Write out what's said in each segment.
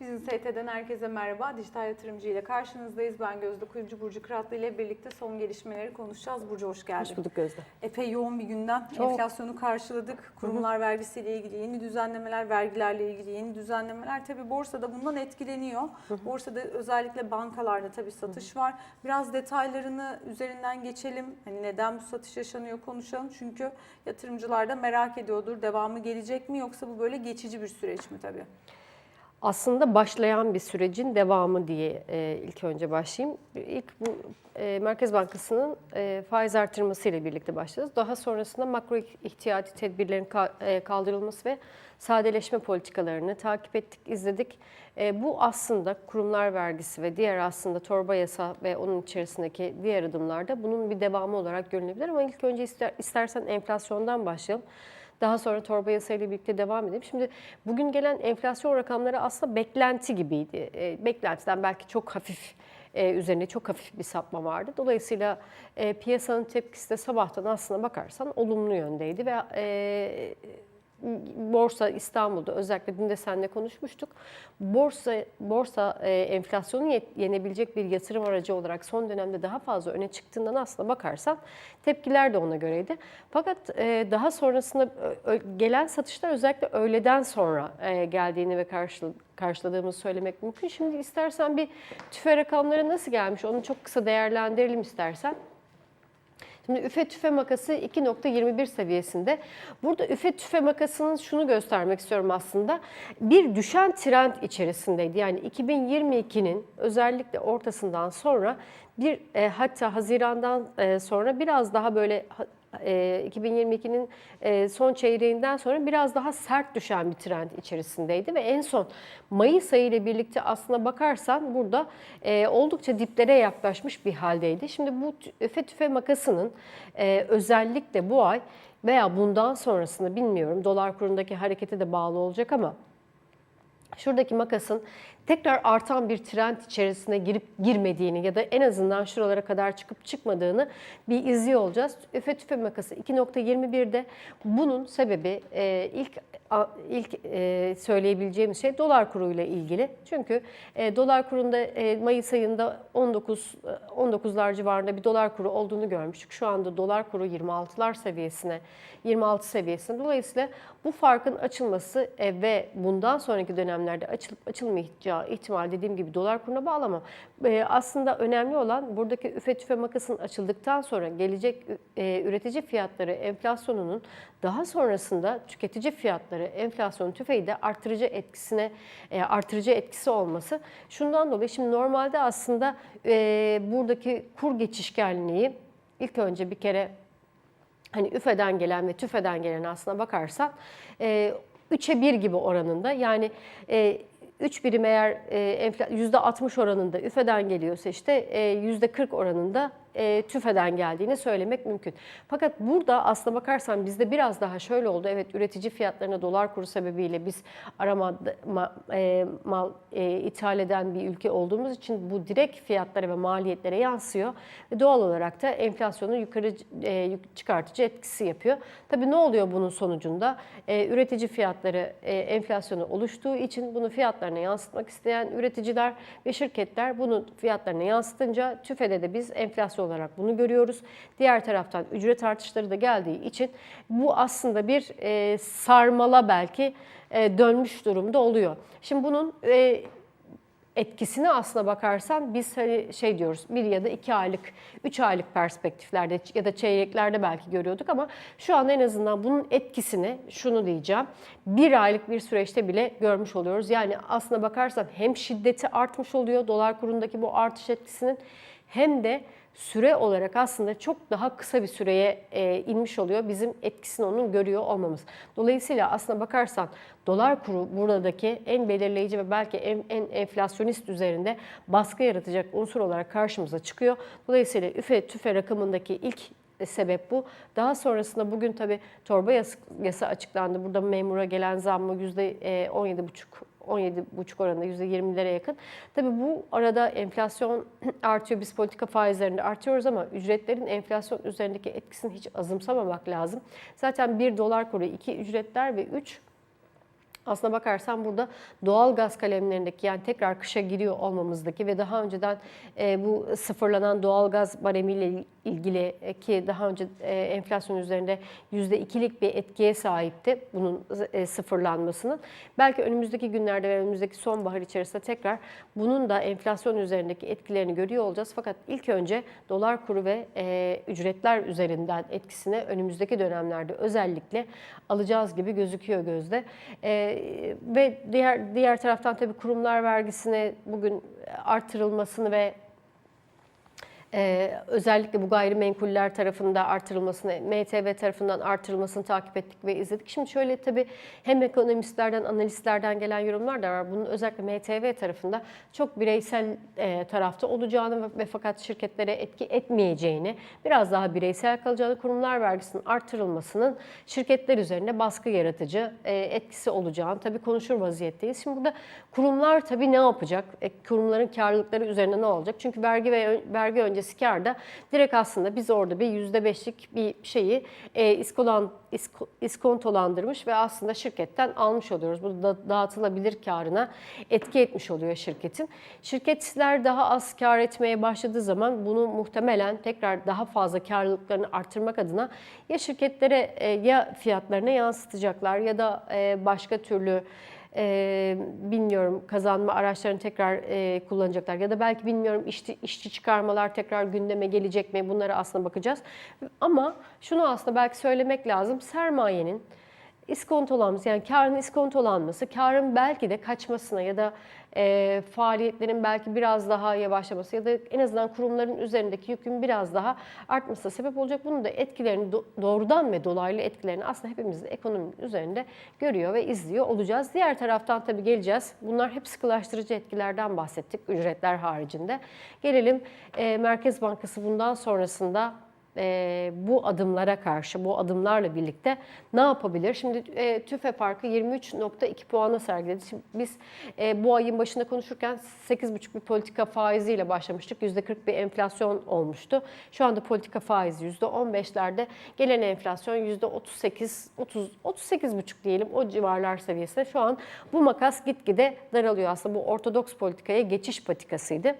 Bizim ST'den herkese merhaba. Dijital yatırımcı ile karşınızdayız. Ben Gözde Kuyumcu Burcu Kıratlı ile birlikte son gelişmeleri konuşacağız. Burcu hoş geldin. Hoş bulduk Gözde. Epey yoğun bir gündem. Çok. Enflasyonu karşıladık. Kurumlar vergisiyle ilgili yeni düzenlemeler, vergilerle ilgili yeni düzenlemeler. Tabii borsada bundan etkileniyor. Borsada özellikle bankalarda tabii satış var. Biraz detaylarını üzerinden geçelim. Hani neden bu satış yaşanıyor konuşalım. Çünkü yatırımcılar da merak ediyordur. Devamı gelecek mi yoksa bu böyle geçici bir süreç mi tabii? Aslında başlayan bir sürecin devamı diye e, ilk önce başlayayım. İlk bu e, Merkez Bankası'nın e, faiz artırması ile birlikte başladı. Daha sonrasında makro ihtiyati tedbirlerin ka- e, kaldırılması ve sadeleşme politikalarını takip ettik, izledik. E, bu aslında kurumlar vergisi ve diğer aslında torba yasa ve onun içerisindeki diğer adımlarda bunun bir devamı olarak görünebilir. Ama ilk önce ister, istersen enflasyondan başlayalım. Daha sonra torba yasayla birlikte devam edelim. Şimdi bugün gelen enflasyon rakamları aslında beklenti gibiydi. E, beklentiden belki çok hafif e, üzerine çok hafif bir sapma vardı. Dolayısıyla e, piyasanın tepkisi de sabahtan aslına bakarsan olumlu yöndeydi ve e, Borsa İstanbul'da özellikle dün de seninle konuşmuştuk. Borsa borsa e, enflasyonu ye- yenebilecek bir yatırım aracı olarak son dönemde daha fazla öne çıktığından aslına bakarsan tepkiler de ona göreydi. Fakat e, daha sonrasında gelen satışlar özellikle öğleden sonra e, geldiğini ve karşıla- karşıladığımızı söylemek mümkün. Şimdi istersen bir tüfe rakamları nasıl gelmiş onu çok kısa değerlendirelim istersen. Şimdi üfe tüfe makası 2.21 seviyesinde. Burada üfe tüfe makasının şunu göstermek istiyorum aslında. Bir düşen trend içerisindeydi. Yani 2022'nin özellikle ortasından sonra bir e, hatta Haziran'dan e, sonra biraz daha böyle 2022'nin e, son çeyreğinden sonra biraz daha sert düşen bir trend içerisindeydi ve en son Mayıs ayı ile birlikte aslına bakarsan burada e, oldukça diplere yaklaşmış bir haldeydi. Şimdi bu tü- üfe tüfe makasının e, özellikle bu ay veya bundan sonrasında bilmiyorum dolar kurundaki harekete de bağlı olacak ama şuradaki makasın tekrar artan bir trend içerisine girip girmediğini ya da en azından şuralara kadar çıkıp çıkmadığını bir izliyor olacağız. Üfe tüfe makası 2.21'de bunun sebebi e, ilk ilk e, söyleyebileceğimiz şey dolar kuruyla ilgili. Çünkü e, dolar kurunda e, Mayıs ayında 19 e, 19'lar civarında bir dolar kuru olduğunu görmüştük. Şu anda dolar kuru 26'lar seviyesine 26 seviyesine. Dolayısıyla bu farkın açılması ve bundan sonraki dönemlerde açılıp açılmayacağı ihtimal dediğim gibi dolar kuruna bağlı ama e, aslında önemli olan buradaki üfe tüfe makasının açıldıktan sonra gelecek üretici fiyatları enflasyonunun daha sonrasında tüketici fiyatları enflasyon tüfeği de artırıcı etkisine e, artırıcı etkisi olması. Şundan dolayı şimdi normalde aslında e, buradaki kur geçişkenliği ilk önce bir kere hani üfeden gelen ve tüfeden gelen aslına bakarsan e, 3'e 1 gibi oranında yani e, 3 birim eğer e, enfla- %60 oranında üfeden geliyorsa işte e, %40 oranında e, tüfeden geldiğini söylemek mümkün. Fakat burada aslına bakarsan bizde biraz daha şöyle oldu. Evet üretici fiyatlarına dolar kuru sebebiyle biz arama ma, e, mal e, ithal eden bir ülke olduğumuz için bu direkt fiyatlara ve maliyetlere yansıyor. Ve doğal olarak da enflasyonu yukarı e, çıkartıcı etkisi yapıyor. Tabii ne oluyor bunun sonucunda? E, üretici fiyatları e, enflasyonu oluştuğu için bunu fiyatlarına yansıtmak isteyen üreticiler ve şirketler bunu fiyatlarına yansıtınca tüfede de biz enflasyon olarak bunu görüyoruz. Diğer taraftan ücret artışları da geldiği için bu aslında bir e, sarmala belki e, dönmüş durumda oluyor. Şimdi bunun e, etkisine aslına bakarsan biz hani şey diyoruz bir ya da iki aylık, üç aylık perspektiflerde ya da çeyreklerde belki görüyorduk ama şu an en azından bunun etkisini şunu diyeceğim bir aylık bir süreçte bile görmüş oluyoruz. Yani aslına bakarsan hem şiddeti artmış oluyor dolar kurundaki bu artış etkisinin hem de süre olarak aslında çok daha kısa bir süreye e, inmiş oluyor. Bizim etkisini onun görüyor olmamız. Dolayısıyla aslına bakarsan dolar kuru buradaki en belirleyici ve belki en, en enflasyonist üzerinde baskı yaratacak unsur olarak karşımıza çıkıyor. Dolayısıyla üfe tüfe rakamındaki ilk sebep bu. Daha sonrasında bugün tabii torba yasa açıklandı. Burada memura gelen zammı %17,5 17,5 oranında %20'lere yakın. Tabii bu arada enflasyon artıyor. Biz politika faizlerinde artıyoruz ama ücretlerin enflasyon üzerindeki etkisini hiç azımsamamak lazım. Zaten 1 dolar kuru, 2 ücretler ve 3 Aslına bakarsan burada doğal gaz kalemlerindeki yani tekrar kışa giriyor olmamızdaki ve daha önceden e, bu sıfırlanan doğal gaz baremiyle ilgili e, ki daha önce e, enflasyon üzerinde %2'lik bir etkiye sahipti bunun sıfırlanmasının. Belki önümüzdeki günlerde ve önümüzdeki sonbahar içerisinde tekrar bunun da enflasyon üzerindeki etkilerini görüyor olacağız. Fakat ilk önce dolar kuru ve ücretler üzerinden etkisini önümüzdeki dönemlerde özellikle alacağız gibi gözüküyor gözde. Ve diğer diğer taraftan tabii kurumlar vergisine bugün artırılmasını ve ee, özellikle bu gayrimenkuller tarafında artırılmasını, MTV tarafından artırılmasını takip ettik ve izledik. Şimdi şöyle tabii hem ekonomistlerden, analistlerden gelen yorumlar da var. Bunun özellikle MTV tarafında çok bireysel e, tarafta olacağını ve, fakat şirketlere etki etmeyeceğini, biraz daha bireysel kalacağını, kurumlar vergisinin artırılmasının şirketler üzerine baskı yaratıcı e, etkisi olacağını tabii konuşur vaziyetteyiz. Şimdi burada kurumlar tabii ne yapacak? E, kurumların karlılıkları üzerine ne olacak? Çünkü vergi ve vergi öncesi karda direkt aslında biz orada bir %5'lik bir şeyi e, iskolan, isko, iskontolandırmış ve aslında şirketten almış oluyoruz. Bu da dağıtılabilir karına etki etmiş oluyor şirketin. Şirketler daha az kar etmeye başladığı zaman bunu muhtemelen tekrar daha fazla karlılıklarını arttırmak adına ya şirketlere e, ya fiyatlarına yansıtacaklar ya da e, başka türlü e, bilmiyorum kazanma araçlarını tekrar e, kullanacaklar ya da belki bilmiyorum işçi, işçi çıkarmalar tekrar gündeme gelecek mi bunlara aslında bakacağız. Ama şunu aslında belki söylemek lazım sermayenin iskontolanması yani karın iskontolanması karın belki de kaçmasına ya da e, faaliyetlerin belki biraz daha yavaşlaması ya da en azından kurumların üzerindeki yükün biraz daha artmasına sebep olacak. Bunun da etkilerini do- doğrudan ve dolaylı etkilerini aslında hepimizin ekonominin üzerinde görüyor ve izliyor olacağız. Diğer taraftan tabii geleceğiz. Bunlar hep sıkılaştırıcı etkilerden bahsettik ücretler haricinde. Gelelim e, Merkez Bankası bundan sonrasında e, bu adımlara karşı, bu adımlarla birlikte ne yapabilir? Şimdi e, TÜFE farkı 23.2 puana sergiledi. Şimdi biz e, bu ayın başında konuşurken 8,5 bir politika faiziyle başlamıştık. %40 bir enflasyon olmuştu. Şu anda politika faizi %15'lerde, gelen enflasyon %38, 30, 38,5 diyelim o civarlar seviyesinde. Şu an bu makas gitgide daralıyor. Aslında bu ortodoks politikaya geçiş patikasıydı.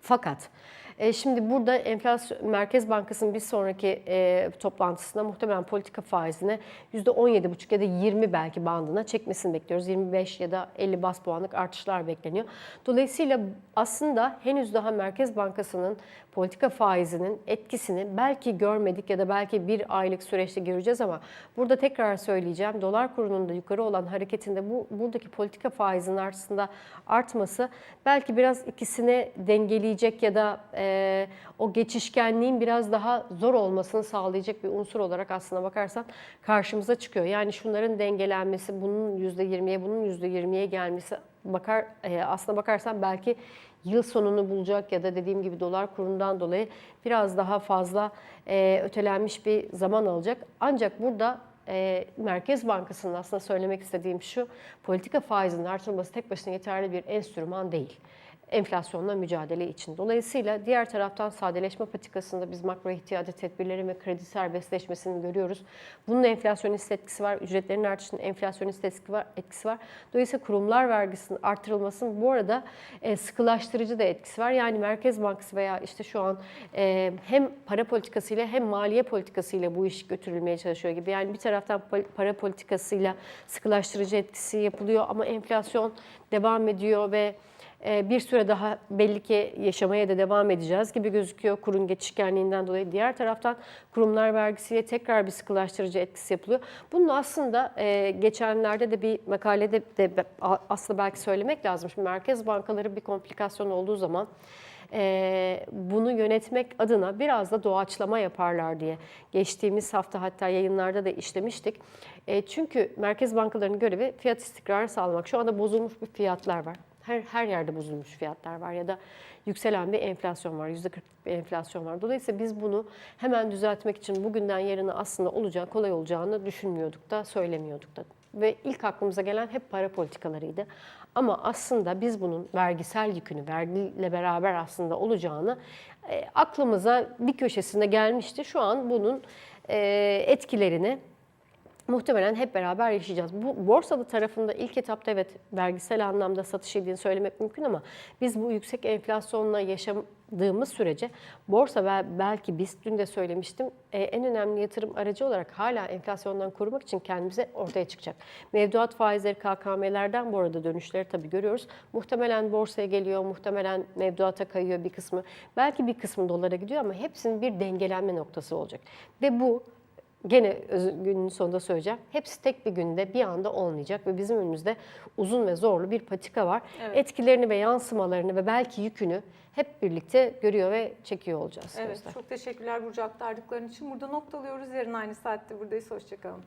Fakat e, şimdi burada enflasyon Merkez Bankası'nın bir sonraki e, toplantısında muhtemelen politika faizine %17,5 ya da 20 belki bandına çekmesini bekliyoruz. 25 ya da 50 bas puanlık artışlar bekleniyor. Dolayısıyla aslında henüz daha Merkez Bankası'nın politika faizinin etkisini belki görmedik ya da belki bir aylık süreçte göreceğiz ama burada tekrar söyleyeceğim dolar kurunun da yukarı olan hareketinde bu buradaki politika faizinin aslında artması belki biraz ikisini dengeleyecek ya da e, o geçişkenliğin biraz daha zor olmasını sağlayacak bir unsur olarak aslına bakarsan karşımıza çıkıyor. Yani şunların dengelenmesi, bunun %20'ye, bunun %20'ye gelmesi bakar e, aslına bakarsan belki yıl sonunu bulacak ya da dediğim gibi dolar kurundan dolayı biraz daha fazla e, ötelenmiş bir zaman alacak. Ancak burada e, Merkez Bankası'nın aslında söylemek istediğim şu, politika faizinin artırılması tek başına yeterli bir enstrüman değil enflasyonla mücadele için. Dolayısıyla diğer taraftan sadeleşme patikasında biz makro ihtiyacı tedbirleri ve kredi serbestleşmesini görüyoruz. Bunun enflasyonist etkisi var, ücretlerin artışının enflasyonist etkisi var. Etkisi var. Dolayısıyla kurumlar vergisinin artırılmasının bu arada e, sıkılaştırıcı da etkisi var. Yani Merkez Bankası veya işte şu an e, hem para politikasıyla hem maliye politikasıyla bu iş götürülmeye çalışıyor gibi. Yani bir taraftan para politikasıyla sıkılaştırıcı etkisi yapılıyor ama enflasyon devam ediyor ve bir süre daha belli ki yaşamaya da devam edeceğiz gibi gözüküyor kurun geçişkenliğinden dolayı. Diğer taraftan kurumlar vergisiyle tekrar bir sıkılaştırıcı etkisi yapılıyor. Bunun aslında e, geçenlerde de bir makalede de aslında belki söylemek lazım. Şimdi merkez bankaları bir komplikasyon olduğu zaman e, bunu yönetmek adına biraz da doğaçlama yaparlar diye geçtiğimiz hafta hatta yayınlarda da işlemiştik. Çünkü merkez bankalarının görevi fiyat istikrarı sağlamak. Şu anda bozulmuş bir fiyatlar var. Her, her yerde bozulmuş fiyatlar var ya da yükselen bir enflasyon var, %40 bir enflasyon var. Dolayısıyla biz bunu hemen düzeltmek için bugünden yarına aslında olacağı, kolay olacağını düşünmüyorduk da, söylemiyorduk da. Ve ilk aklımıza gelen hep para politikalarıydı. Ama aslında biz bunun vergisel yükünü, vergiyle beraber aslında olacağını e, aklımıza bir köşesinde gelmişti. Şu an bunun e, etkilerini muhtemelen hep beraber yaşayacağız. Bu borsada tarafında ilk etapta evet vergisel anlamda satış yediğini söylemek mümkün ama biz bu yüksek enflasyonla yaşadığımız sürece borsa ve belki biz dün de söylemiştim e, en önemli yatırım aracı olarak hala enflasyondan korumak için kendimize ortaya çıkacak. Mevduat faizleri KKM'lerden bu arada dönüşleri tabii görüyoruz. Muhtemelen borsaya geliyor, muhtemelen mevduata kayıyor bir kısmı. Belki bir kısmı dolara gidiyor ama hepsinin bir dengelenme noktası olacak. Ve bu Gene günün sonunda söyleyeceğim. Hepsi tek bir günde bir anda olmayacak ve bizim önümüzde uzun ve zorlu bir patika var. Evet. Etkilerini ve yansımalarını ve belki yükünü hep birlikte görüyor ve çekiyor olacağız. Evet Gözde. çok teşekkürler Burcu aktardıkların için. Burada noktalıyoruz. Yarın aynı saatte buradayız. Hoşçakalın.